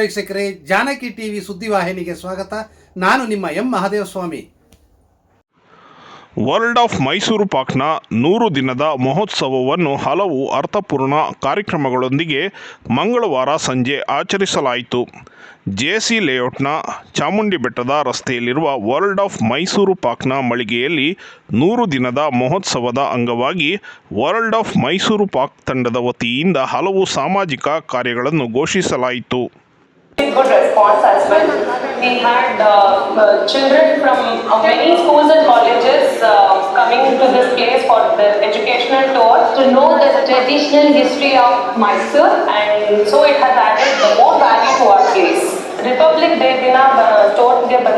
ವೀಕ್ಷಕರೇ, ಜಾನಕಿ ಟಿವಿ ಸುದ್ದಿವಾಹಿನಿಗೆ ಸ್ವಾಗತ. ನಾನು ನಿಮ್ಮ M Mahadevaswamy. World of Mysore ಪಾಕ್ನ ನೂರು ದಿನದ ಮಹೋತ್ಸವವನ್ನು ಹಲವು ಅರ್ಥಪೂರ್ಣ ಕಾರ್ಯಕ್ರಮಗಳೊಂದಿಗೆ ಮಂಗಳವಾರ ಸಂಜೆ ಆಚರಿಸಲಾಯಿತು. ಜೆಸಿ ಲೇಔಟ್ನ ಚಾಮುಂಡಿ ಬೆಟ್ಟದ ರಸ್ತೆಯಲ್ಲಿರುವ ವರ್ಲ್ಡ್ ಆಫ್ ಮೈಸೂರು ಪಾಕ್ನ ಮಳಿಗೆಯಲ್ಲಿ ನೂರು ದಿನದ ಮಹೋತ್ಸವದ ಅಂಗವಾಗಿ ವರ್ಲ್ಡ್ ಆಫ್ ಮೈಸೂರು ಪಾಕ್ ತಂಡದ ವತಿಯಿಂದ ಹಲವು ಸಾಮಾಜಿಕ ಕಾರ್ಯಗಳನ್ನು ಘೋಷಿಸಲಾಯಿತು. Good response as well. We had uh, uh children from uh, many schools and colleges uh, coming to this place for the educational tour to know the traditional history of Mysore and so it has added more value to our place. Republic Day Dina uh,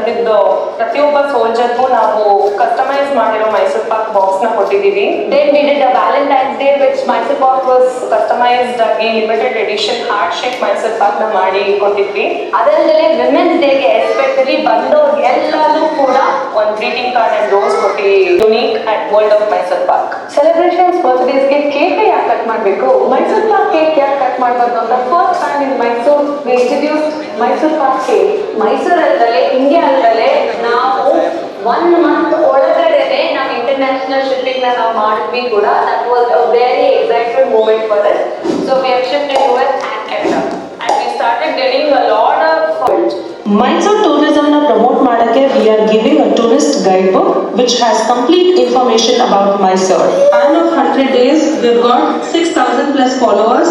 ಬಂದಿದ್ದು ಪ್ರತಿಯೊಬ್ಬ ಸೋಲ್ಜರ್ಗೂ ನಾವು customise ಮಾಡಿರೋ ಮೈಸೂರು ಪಾಕ್ ಬಾಕ್ಸ್ನ ಕೊಟ್ಟಿದ್ದೀವಿ. We did a Valentine's day which Mysore Park was customised ಆಗಿ limited edition heart shape Mysore ಪಾಕ್ನ ಮಾಡಿ ಕೊಟ್ಟಿದ್ವಿ. ಅದಲ್ಲದೆ ವಿಮೆನ್ಸ್ ಡೇಗೆ ಎಸ್ಪೆಷಲಿ ಬಂದವ್ರಿಗೆ ಎಲ್ಲರೂ ಕೂಡ ಒಂದು ಗ್ರೀಟಿಂಗ್ ಕಾರ್ಡ್ ಅಂಡ್ ರೋಸ್ ಕೊಟ್ಟಿ unique at world of Mysore pak celebrations ಬರ್ತ್ಡೇಸ್ಗೆ cake ಯಾಕೆ ಕಟ್ ಮಾಡಬೇಕು. ಮೈಸೂರು ಪಾಕ್ ಕೇಕ್ ಯಾಕೆ ಕಟ್ ಮಾಡಬಾರ್ದು ಅಂತ first time in Mysore we introduce Mysore pak cake ಮೈಸೂರಲ್ಲದೆ India ಅಲ್ಲದೆ ನಾವು ಒನ್ ಮಂತ್ ಒಳಗಡೆನೆ ನಾವು ಇಂಟರ್ನ್ಯಾಷನಲ್ ಶಿಪ್ಪಿಂಗ್ ನಾವು ಮಾಡಿದ್ವಿ ಕೂಡ. That was a very excited moment for us so we have shifted to S and extra and of Mysore ಟೂರಿಸಮ್ನ promote ಮಾಡಕ್ಕೆ we are giving a guidebook which has complete information about Mysore. Span of 100 days, we've got 6,000 plus followers,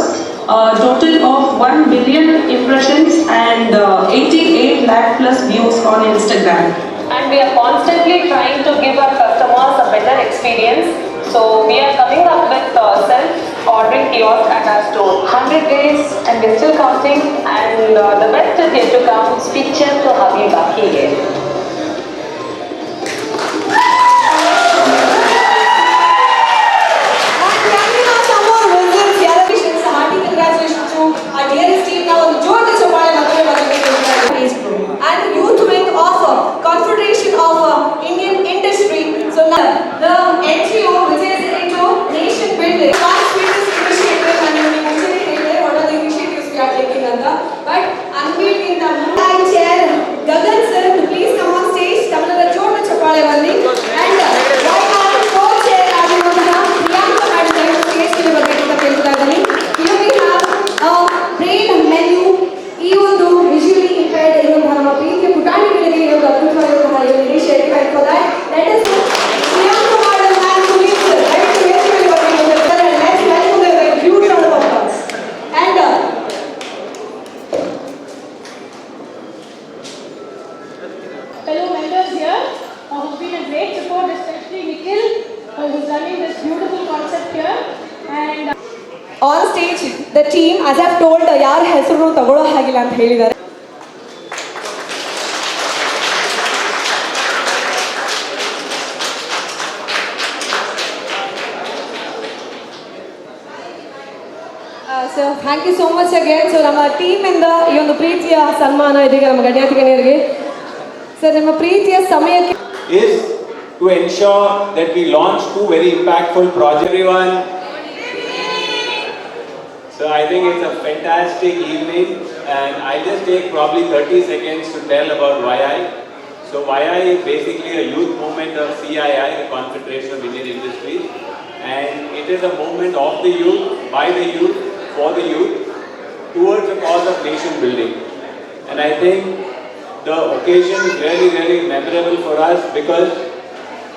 a total of 1 billion impressions and uh, 88 lakh plus views on Instagram. And we are constantly trying to give our customers a better experience. So we are coming up with uh, self-ordering kiosk at our store. 100 days and we're still counting and uh, the best is yet to come. Speak to back here uh, ತಗೊಳ್ಳೋ ಹಾಗಿಲ್ಲ ಅಂತ ಹೇಳಿದ್ದಾರೆ so thank you so much again so ನಮ್ಮ ಟೀಮಿಂದ ಈ ಒಂದು ಪ್ರೀತಿಯ ಸನ್ಮಾನ ಇದೀಗ ನಮ್ಮ ಗಣ್ಯಾತಿ ಗಣ್ಯರಿಗೆ ಸರ್ ನಿಮ್ಮ ಪ್ರೀತಿಯ ಸಮಯಕ್ಕೆ is to ensure that we launch two very impactful projects. Everyone. So I think it's a fantastic evening and I'll just take probably 30 seconds to tell about YI. So YI is basically a youth movement of CII, the Confederation of Indian Industries. And it is a movement of the youth, by the youth, for the youth, towards the cause of nation building. And I think the occasion is really, really memorable for us because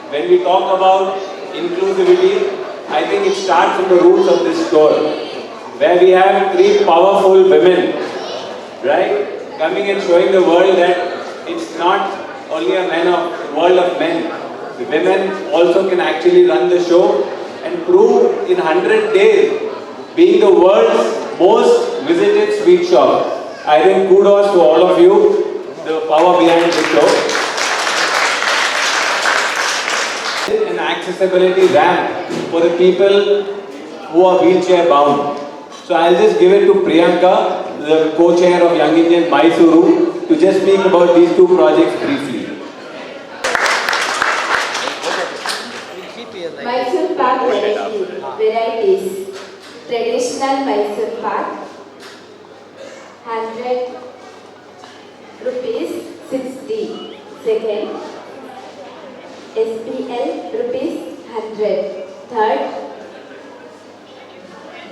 when we talk about inclusivity, I think it starts from the roots of this store, where we have three powerful women, right, coming and showing the world that it's not only a man of world of men. The women also can actually run the show and prove in 100 days being the world's most visited sweet shop. I think kudos to all of you, the power behind the show. An accessibility ramp for the people who are wheelchair bound. So I'll just give it to Priyanka, the co-chair of Young Indian Mysuru, to just speak about these two projects briefly. Mysore Pak varieties. Traditional Mysore Pak, 100 rupees 60. Second, SPL rupees 100. Third,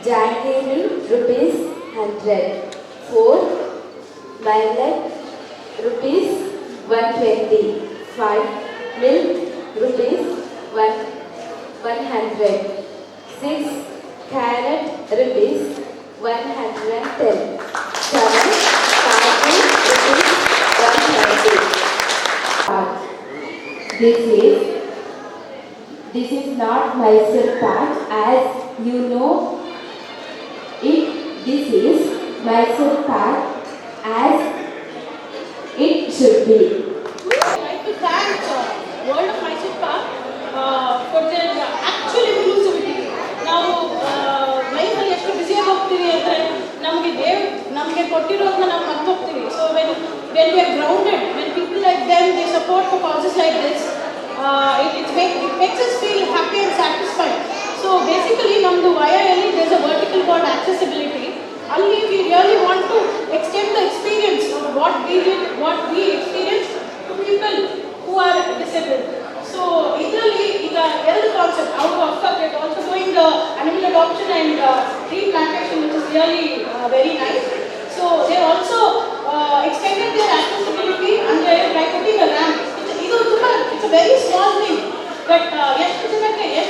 Jaggery rupees 100. Fourth, Violet rupees 120. Five, Milk rupees 1 100. Six, Carrot rupees 110. Seven, Parsley rupees 130. This is this is not Mysore Pak as you know this is Mysore Pak as it should be. I'd like to thank uh, World of Mysore uh, uh. ನಾವು ಲೈಫಲ್ಲಿ ಎಷ್ಟು ಬ್ಯುಸಿಯಾಗಿ ಹೋಗ್ತೀವಿ ಅಂದರೆ ನಮಗೆ ನಮಗೆ ಕೊಟ್ಟಿರೋದನ್ನ ನಾವು ಮರ್ತೋಗ್ತೀವಿ so when when we grounded when people like them they support for causes like this it it make it makes feel happy and satisfied so basically ನಮ್ಮದು ವಯಲ್ಲಿ does a vertical accessibility we really want to extend the experience of what we did, what we experienced to people who are disabled. So, ideally, in the health concept, out of it also doing the animal adoption and uh, tree plantation, which is really uh, very nice. So, they also uh, extended their accessibility and they are by putting a ramp. It's, it's a very small thing, but uh, yes, it's like a yes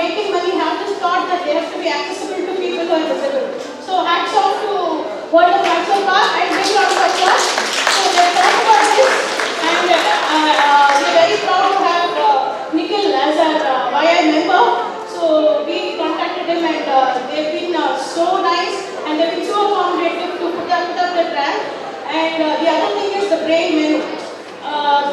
making money have this thought that they have to be accessible to people who are visible. So hats off to World of Council Bar and Big Round of applause. So they're talking about this and uh, uh, we're very proud to have uh, Nikhil as our uh, YI member. So we contacted him and uh, they've been uh, so nice and they've been so accommodative to put up, put up the brand. And uh, the other thing is the brave men. Uh,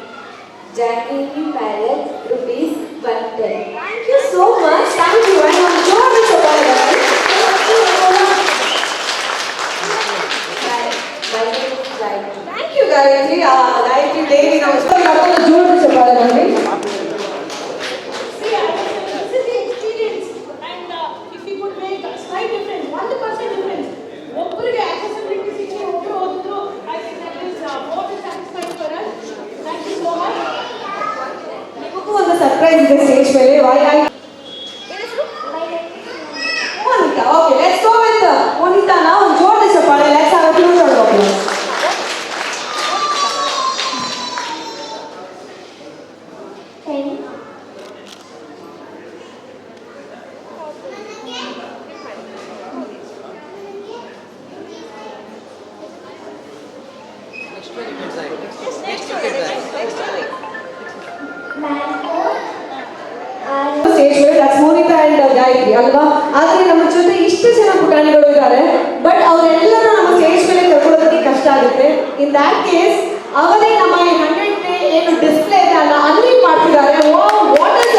Jagini Parrot, rupees 110. Thank you so much. Thank you. And on behalf of Thank you, Gayatri. Ah, Gayatri Devi. That's Monita and Gayatri, ಅಲ್ವಾ? ಆದ್ರೆ ನಮ್ಮ ಜೊತೆ ಇಷ್ಟು ಜನ ಪುಟಾಣಿಗಳು ಇದ್ದಾರೆ but ಅವರೆಲ್ಲರೂ ನಮ್ಮ stage ಮೇಲೆ ಕರ್ಕೊಳ್ಳೋದಕ್ಕೆ ಕಷ್ಟ ಆಗುತ್ತೆ. ಇನ್ ದ್ಯಾಟ್ ಕೇಸ್ ಅವರೇ ನಮ್ಮ ಈ ಹಂಡ್ರೆಡ್ ಏನು ಡಿಸ್ಪ್ಲೇ ಇದೆ ಅಲ್ಲ, ಅಲ್ಲಿ ಮಾಡ್ತಿದ್ದಾರೆ. ವಾಟ್ ಇಸ್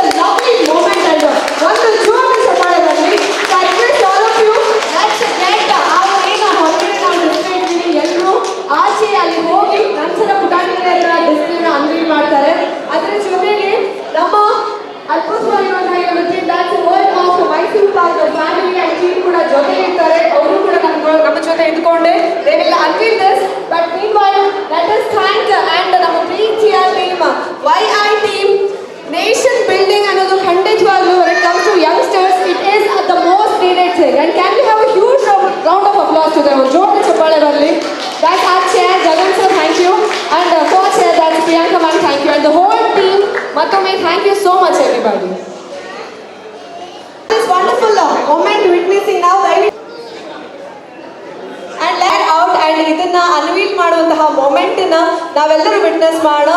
ಮತ್ತೊಮ್ಮೆ thank you so much everybody this wonderful moment witnessing ನಾವು ಅಂಡ್ ಲ್ಯಾಂಡ್ ಔಟ್ ಅಂಡ್ ಇದನ್ನ ಅನ್ವೀಲ್ ಮಾಡುವಂತಹ ಮೊಮೆಂಟ್ನ ನಾವೆಲ್ಲರೂ ವಿಟ್ನೆಸ್ ಮಾಡೋ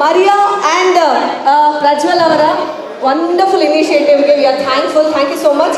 ಮರಿಯಾ ಅಂಡ್ ಪ್ರಜ್ವಲ್ ಅವರ wonderful ಇನಿಷಿಯೇಟಿವ್ಗೆ we are thankful thank you so much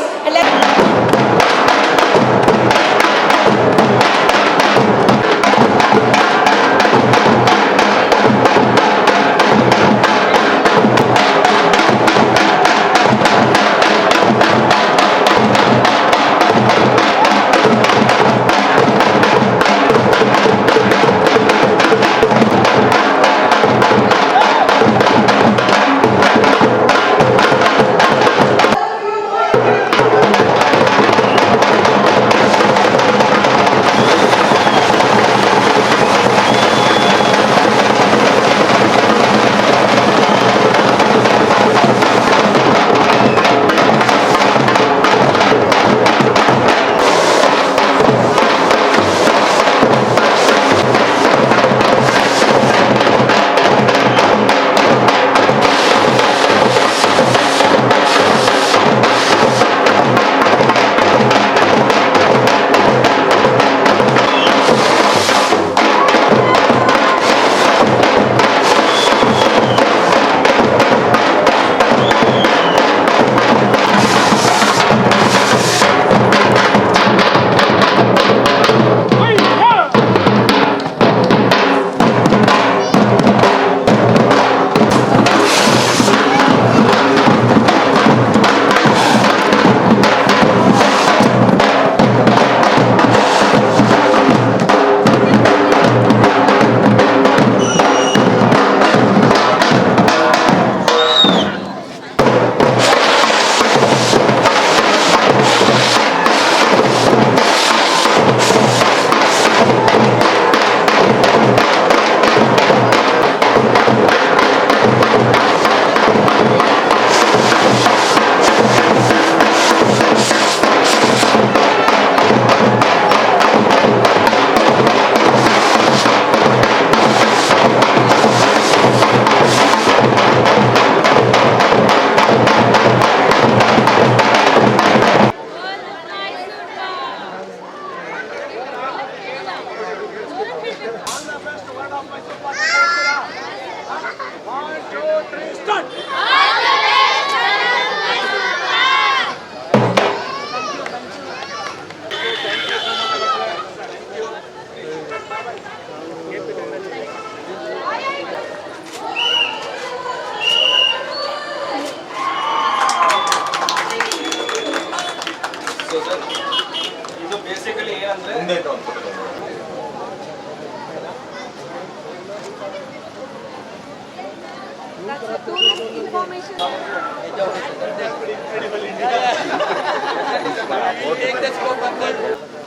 That's tout le information. India. we take the scope of that.